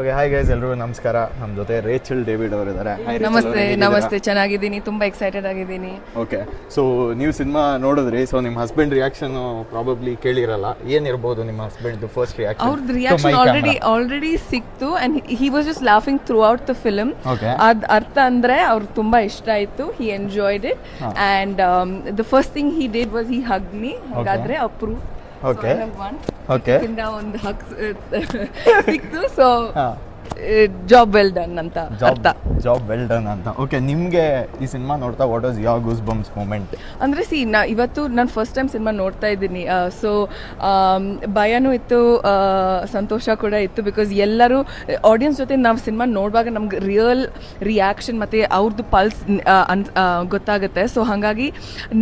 Okay hi guys ಎಲ್ಲರೂ ನಮಸ್ಕಾರ. ನಮ್ಮ ಜೊತೆ ರೇಚಲ್ ಡೇವಿಡ್ ಅವರು ಇದ್ದಾರೆ ನಮಸ್ತೆ ನಮಸ್ತೆ ಚೆನ್ನಾಗಿದ್ದೀನಿ ತುಂಬಾ ಎಕ್ಸೈಟೆಡ್ ಆಗಿದ್ದೀನಿ. ಓಕೆ ಸೊ ನೀವು ಸಿನಿಮಾ ನೋಡಿದ್ರಿ ಸೊ ನಿಮ್ಮ ಹಸ್ಬೆಂಡ್ ರಿಯಾಕ್ಷನ್ ಪ್ರಾಬಬ್ಲಿ ಕೇಳಿರಲ್ಲ. ಏನಿರ್ಬೋದು ನಿಮ್ಮ ಹಸ್ಬೆಂಡ್ ಫಸ್ಟ್ ರಿಯಾಕ್ಷನ್ ಅವ್ರದ್ದು ರಿಯಾಕ್ಷನ್ ಆಲ್ರೆಡಿ ಆಲ್ರೆಡಿ ಸಿಕ್ತು and he was just laughing throughout the film. ಅದ್ ಅರ್ಥ ಅಂದ್ರೆ ಅವ್ರು ತುಂಬಾ ಇಷ್ಟ ಆಯ್ತು he. Enjoyed it and the first thing he did was he hug me ಹಾಗಾದ್ರೆ ಅಪ್ರೂವ್ Okay. ಓಕೆ ಒಂದು ಹಗ್ ಸಿಕ್ತು ಸೊ ಹಾ. ಜಾಬ್ ವೆಲ್ ಡನ್ ಅಂತ ಜಾಬ್ ಜಾಬ್ ವೆಲ್ ಡನ್ ಅಂತ. ಓಕೆ ನಿಮಗೆ ಈ ಸಿನಿಮಾ ನೋಡ್ತಾ what was your goosebumps moment ಅಂದರೆ ಸಿ ನಾ ಇವತ್ತು ನಾನು ಫಸ್ಟ್ ಟೈಮ್ ಸಿನಿಮಾ ನೋಡ್ತಾ ಇದ್ದೀನಿ. ಸೊ ಭಯನೂ ಇತ್ತು ಸಂತೋಷ ಕೂಡ ಇತ್ತು ಬಿಕಾಸ್ ಎಲ್ಲರೂ ಆಡಿಯನ್ಸ್ ಜೊತೆ ನಾವು ಸಿನಿಮಾ ನೋಡುವಾಗ ನಮ್ಗೆ ರಿಯಲ್ ರಿಯಾಕ್ಷನ್ ಮತ್ತು ಅವ್ರದ್ದು ಪಲ್ಸ್ ಗೊತ್ತಾಗುತ್ತೆ. ಸೊ ಹಾಗಾಗಿ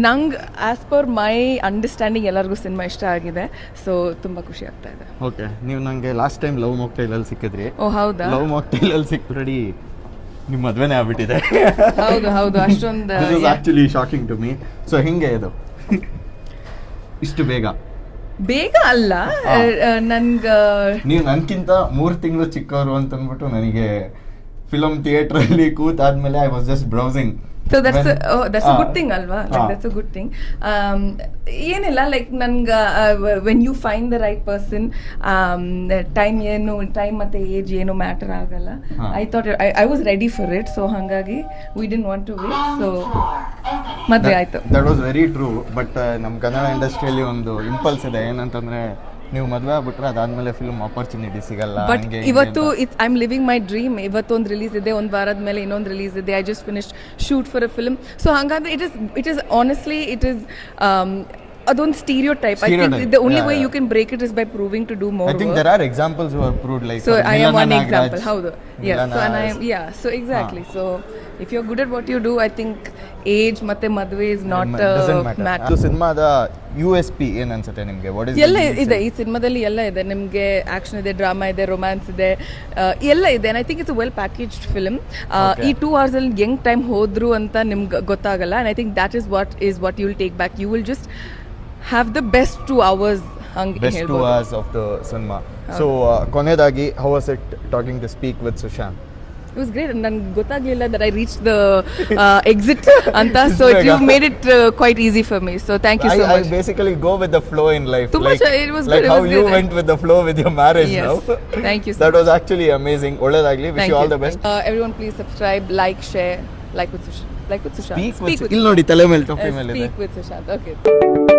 ನಂಗೆ ಆ್ಯಸ್ ಪರ್ ಮೈ ಅಂಡರ್ಸ್ಟ್ಯಾಂಡಿಂಗ್ ಎಲ್ಲರಿಗೂ ಸಿನಿಮಾ ಇಷ್ಟ ಆಗಿದೆ. ಸೊ ತುಂಬ ಖುಷಿ ಆಗ್ತಾ ಇದೆ. ಓಕೆ ನೀವು ನನಗೆ ಲಾಸ್ಟ್ ಟೈಮ್ ಲವ್ ಮೊಕ್ಟೈಲಲ್ಲಿ ಸಿಕ್ಕಿದ್ರಿ. ಓ ಹೌದಾ. ಲವ್ ಮಾಕ್ಟೈಲಲ್ಲಿ ಸಿಕ್ಬಿಡಿ ನಿಮ್ಮ ಮದ್ವೆನೇ ಆಗ್ಬಿಟ್ಟಿದೆ. ಹೌದು ಹೌದು ಅಷ್ಟೊಂದು this is actually shocking to me so ಹಿಂಗೆ ಇದು. ಇಷ್ಟು ಬೇಗ. ಬೇಗ ಅಲ್ಲ? ನನ್ಗೆ ನೀವು ನನ್ಕಿಂತ ಮೂರು ತಿಂಗಳು ಚಿಕ್ಕವರು ಅಂತ ಅಂದ್ಬಿಟ್ಟು ನನಗೆ ಫಿಲಮ್ ಥಿಯೇಟರ್ ಅಲ್ಲಿ ಕೂತಾದ್ಮೇಲೆ I was just browsing so that's that's a good thing ಅಲ್ವಾ? ದಟ್ಸ್ ಅ ಗುಡ್ ಥಿಂಗ್ ಏನಿಲ್ಲ ಲೈಕ್ ನನ್ಗೆ when you find the right person time ಏನು ಟೈಮ್ ಮತ್ತೆ ಏಜ್ ಏನು ಮ್ಯಾಟರ್ ಆಗಲ್ಲ. I thought I was ready for it so ಹಾಗಾಗಿ we didn't want to wait so ಮದುವೆ ಆಯ್ತು. That was very true but ನಮ್ಮ ಕನ್ನಡ ಇಂಡಸ್ಟ್ರಿಯಲ್ಲಿ ಒಂದು ಇಂಪಲ್ಸ್ ಇದೆ ಏನಂತಂದ್ರೆ ನೀವು ಮದುವೆ ಆಗ್ಬಿಟ್ರೆ ಅದಾದ್ಮೇಲೆ ಫಿಲ್ಮ್ ಆಪರ್ಚುನಿಟಿ ಸಿಗಲ್ಲ ಬಟ್ ಇವತ್ತು. It's I am living my dream ಇವತ್ತೊಂದು ರಿಲೀಸ್ ಇದೆ ಒಂದು ವಾರದ ಮೇಲೆ ಇನ್ನೊಂದು ರಿಲೀಸ್ ಇದೆ. I just finish shoot for a film so ಹಾಗಾದ್ರೆ it is it is honestly it is ಅದೊಂದು stereotype I think the only way. You can break it is by proving to do more think there are examples who are proved like so I am one example ಹೌದು yes so I am yeah so exactly so if you are good at what you do I think age ಮತ್ತೆ ಮದುವೆ is not. Matter ಸಿನಿಮಾದ U S P ಏನ್ ಅನ್ಸುತ್ತೆ ನಿಮ್ಗೆ? What is ಎಲ್ಲ ಇದೆ. ಈ ಸಿನಿಮಾದಲ್ಲಿ ಎಲ್ಲ ಇದೆ. ನಿಮಗೆ ಆಕ್ಷನ್ ಇದೆ ಡ್ರಾಮಾ ಇದೆ ರೊಮ್ಯಾನ್ಸ್ ಇದೆ ಆ, ಎಲ್ಲ ಇದೆ. I think it's well packaged film ಈ ಟೂ ಅವರ್ಸ್ ಅಲ್ಲಿ ಯಂಗ್ ಟೈಮ್ ಹೋದ್ರು ಅಂತ ನಿಮ್ಗೆ ಗೊತ್ತಾಗಲ್ಲ. I think that is what is what you will take back you will just have the best two hours ಹಂಗೆ best two hours of the cinema so ಕೊನೆಯದಾಗಿ how was it talking to speak with Sushant it was great ನನ್ಗೆ ಗೊತ್ತಾಗ್ಲಿಲ್ಲ that I reach the exit ಅಂತ so ಬೇಗ. You made it quite easy for so so thank you so I much basically go with the flow in life. Too like, much, uh, it was like good, it how was you good. went with the flow with your marriage Yes. now. Thank you so that was actually amazing. ಒಳ್ಳೆದಾಗ್ಲಿ wish Thank you all you. the best. Uh, everyone please subscribe, like, share, like with Sushant. Like with Sushant. Speak with ಇಲ್ಲಿ ನೋಡಿ ತಲೆ ಮೇಲೆ uh, ಟೊಪ್ಪಿ ಮೇಲೆ speak with Sushant. Okay.